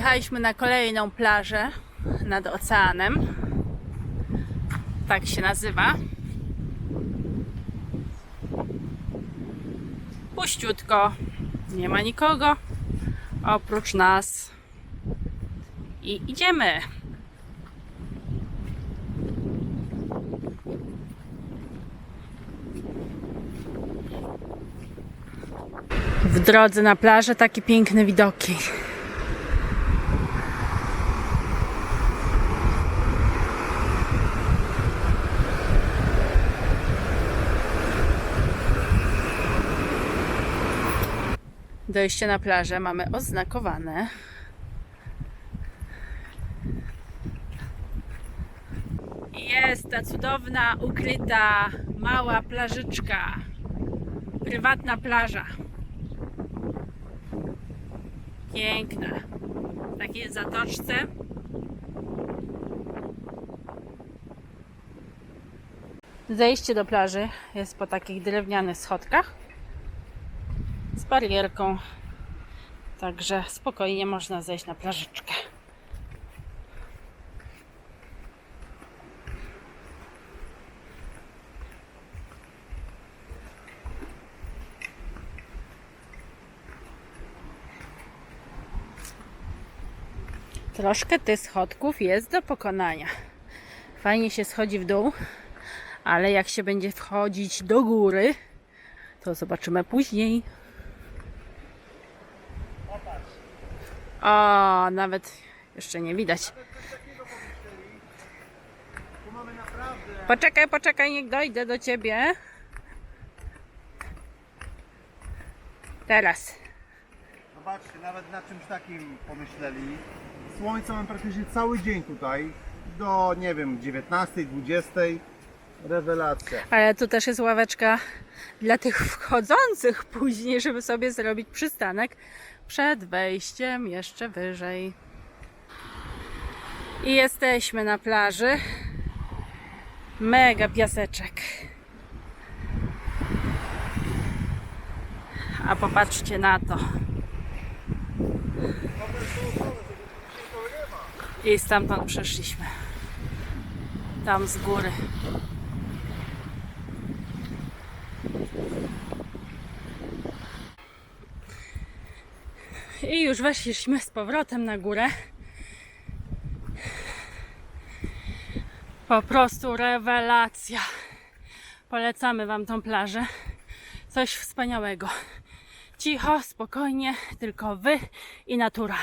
Przyjechaliśmy na kolejną plażę nad oceanem. Tak się nazywa. Puściutko. Nie ma nikogo oprócz nas. I idziemy. W drodze na plażę takie piękne widoki. Dojście na plażę mamy oznakowane. Jest ta cudowna, ukryta, mała plażyczka. Prywatna plaża. Piękna. W takiej zatoczce. Zejście do plaży jest po takich drewnianych schodkach barierką. Także spokojnie można zejść na plażyczkę. Troszkę tych schodków jest do pokonania. Fajnie się schodzi w dół, ale jak się będzie wchodzić do góry, to zobaczymy później. O, nawet jeszcze nie widać. Poczekaj, poczekaj, niech dojdę do ciebie. Teraz. Zobaczcie, nawet na czymś takim pomyśleli. Słońce mam praktycznie cały dzień tutaj. Do, nie wiem, 19, 20. Rewelacja. Ale tu też jest ławeczka dla tych wchodzących później, żeby sobie zrobić przystanek przed wejściem jeszcze wyżej. I jesteśmy na plaży. Mega piaseczek. A popatrzcie na to. I stamtąd przeszliśmy. Tam z góry. I już weszliśmy z powrotem na górę. Po prostu rewelacja. Polecamy Wam tą plażę. Coś wspaniałego. Cicho, spokojnie, tylko Wy i natura.